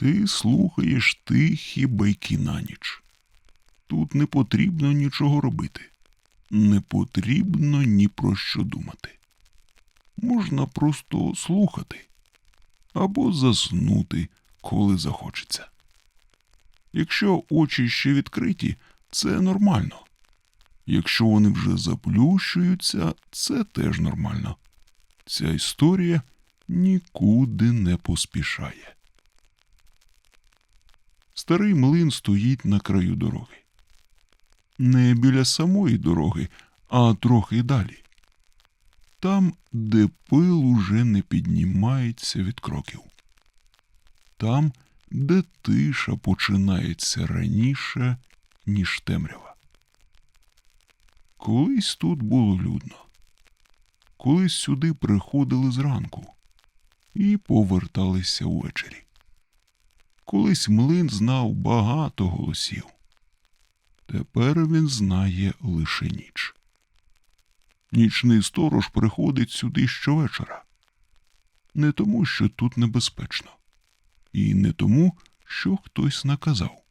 Ти слухаєш тихі байки на ніч. Тут не потрібно нічого робити, не потрібно ні про що думати. Можна просто слухати або заснути, коли захочеться. Якщо очі ще відкриті, це нормально. Якщо вони вже заплющуються, це теж нормально. Ця історія нікуди не поспішає. Старий млин стоїть на краю дороги. Не біля самої дороги, а трохи далі. Там, де пил уже не піднімається від кроків. Там, де тиша починається раніше, ніж темрява. Колись тут було людно. Колись сюди приходили зранку і поверталися ввечері. Колись млин знав багато голосів. Тепер він знає лише ніч. Нічний сторож приходить сюди щовечора. Не тому, що тут небезпечно, і не тому, що хтось наказав.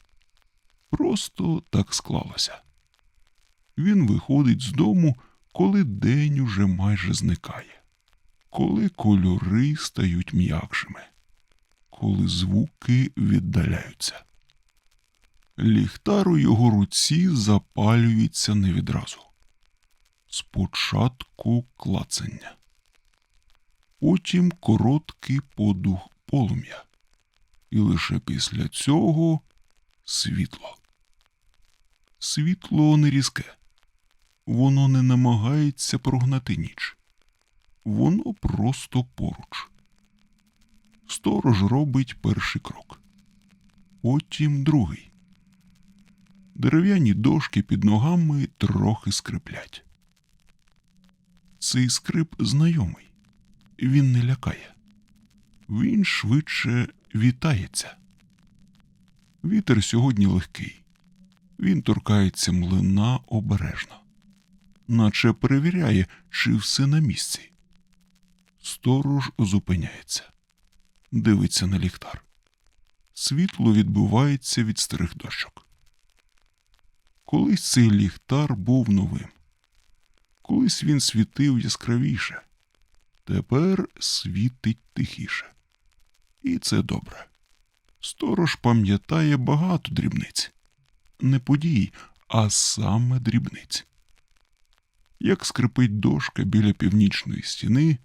Просто так склалося. Він виходить з дому, коли день уже майже зникає, коли кольори стають м'якшими, коли звуки віддаляються. Ліхтар у його руці запалюється не відразу. Спочатку клацання, потім короткий подух полум'я, і лише після цього світло. Світло не різке, воно не намагається прогнати ніч, воно просто поруч. Сторож робить перший крок, потім другий. Дерев'яні дошки під ногами трохи скриплять. Цей скрип знайомий, він не лякає, він швидше вітається. Вітер сьогодні легкий, він торкається млина обережно, наче перевіряє, чи все на місці. Сторож зупиняється, дивиться на ліхтар. Світло відбивається від старих дощок. Колись цей ліхтар був новим. Колись він світив яскравіше, тепер світить тихіше. І це добре. Сторож пам'ятає багато дрібниць, не подій, а саме дрібниць. Як скрипить дошка біля північної стіни,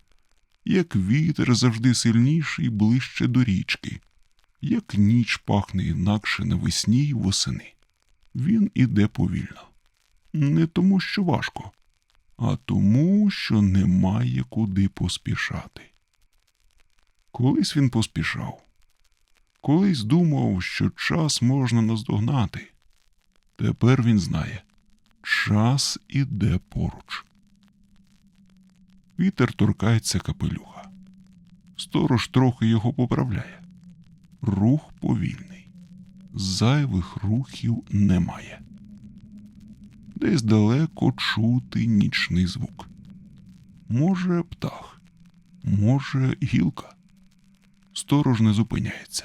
як вітер завжди сильніший ближче до річки, як ніч пахне інакше навесні й восени. Він іде повільно. Не тому, що важко, а тому, що немає куди поспішати. Колись він поспішав, колись думав, що час можна наздогнати. Тепер він знає, час іде поруч. Вітер торкається капелюха. Сторож трохи його поправляє. Рух повільний. Зайвих рухів немає. Десь далеко чути нічний звук. Може, птах, може, гілка. Сторож не зупиняється,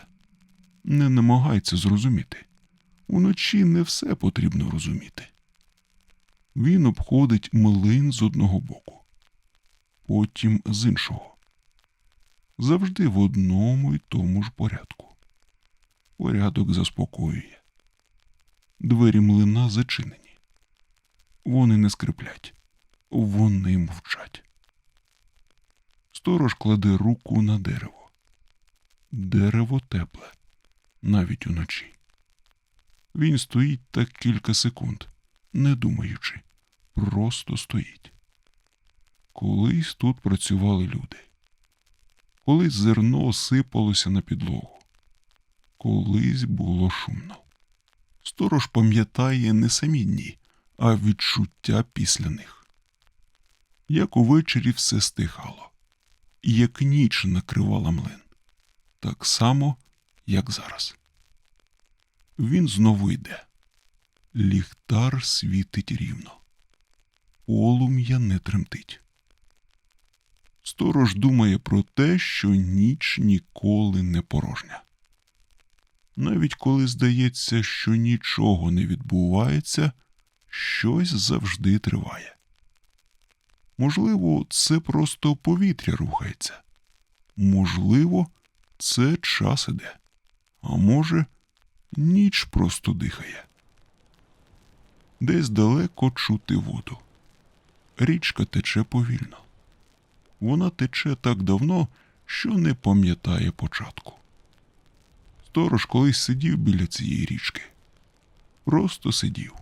не намагається зрозуміти. Уночі не все потрібно розуміти. Він обходить млин з одного боку, потім з іншого. Завжди в одному й тому ж порядку. Порядок заспокоює. Двері млина зачинені. Вони не скриплять, вони мовчать. Сторож кладе руку на дерево. Дерево тепле, навіть уночі. Він стоїть так кілька секунд, не думаючи, просто стоїть. Колись тут працювали люди. Колись зерно сипалося на підлогу. Колись було шумно. Сторож пам'ятає не самі дні, а відчуття після них. Як увечері все стихало, і як ніч накривала млин, так само, як зараз. Він знову йде. Ліхтар світить рівно, полум'я не тремтить. Сторож думає про те, що ніч ніколи не порожня. Навіть коли здається, що нічого не відбувається, щось завжди триває. Можливо, це просто повітря рухається. Можливо, це час іде. А може, ніч просто дихає. Десь далеко чути воду. Річка тече повільно. Вона тече так давно, що не пам'ятає початку. Сторож колись сидів біля цієї річки. Просто сидів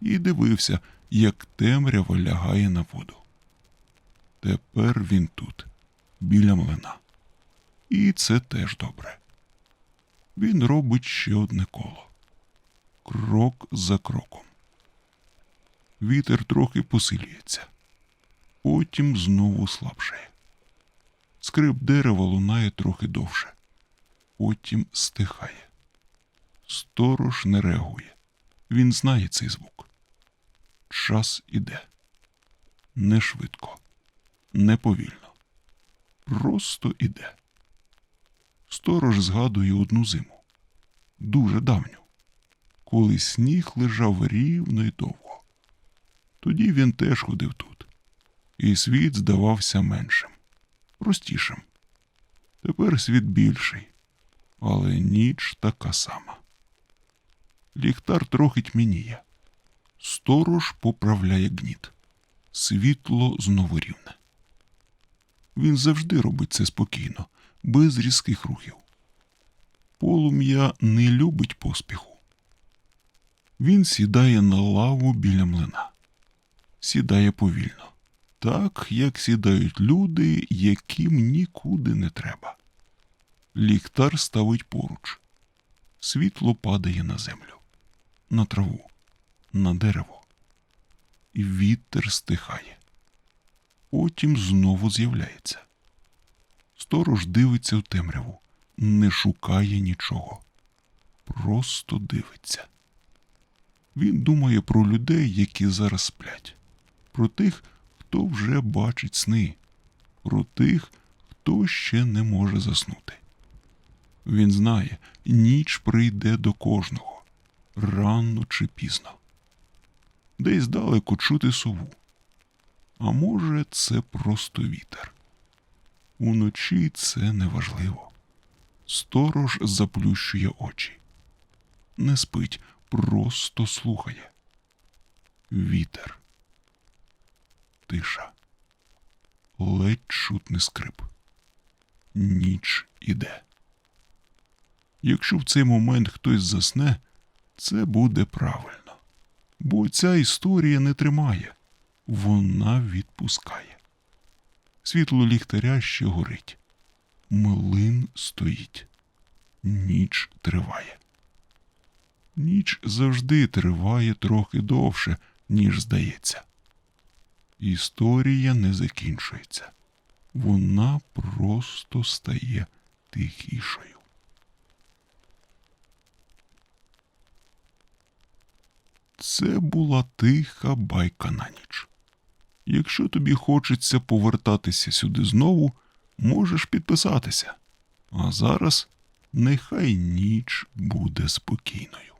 і дивився, як темрява лягає на воду. Тепер він тут, біля млина. І це теж добре. Він робить ще одне коло. Крок за кроком. Вітер трохи посилюється, потім знову слабшає. Скрип дерева лунає трохи довше, потім стихає. Сторож не реагує. Він знає цей звук. Час іде. Не швидко, не повільно. Просто іде. Сторож згадує одну зиму, дуже давню, коли сніг лежав рівно й довго. Тоді він теж ходив тут, і світ здавався меншим, простішим. Тепер світ більший, але ніч така сама. Ліхтар трохи тьмяніє. Сторож поправляє гніт. Світло знову рівне. Він завжди робить це спокійно, без різких рухів. Полум'я не любить поспіху. Він сідає на лаву біля млина, сідає повільно, так як сідають люди, яким нікуди не треба. Ліхтар ставить поруч. Світло падає на землю, на траву, на дерево. І вітер стихає. Потім знову з'являється. Сторож дивиться в темряву, не шукає нічого, просто дивиться. Він думає про людей, які зараз сплять, про тих, хто вже бачить сни, про тих, хто ще не може заснути. Він знає, ніч прийде до кожного, рано чи пізно. Десь далеко чути сову. А може, це просто вітер. Уночі це неважливо. Сторож заплющує очі. Не спить, просто слухає. Вітер. Тиша. Ледь чутний скрип. Ніч іде. Якщо в цей момент хтось засне, це буде правильно. Бо ця історія не тримає, вона відпускає. Світло ліхтаря ще горить. Млин стоїть. Ніч триває. Ніч завжди триває трохи довше, ніж здається. Історія не закінчується. Вона просто стає тихішою. Це була тиха байка на ніч. Якщо тобі хочеться повертатися сюди знову, можеш підписатися. А зараз нехай ніч буде спокійною.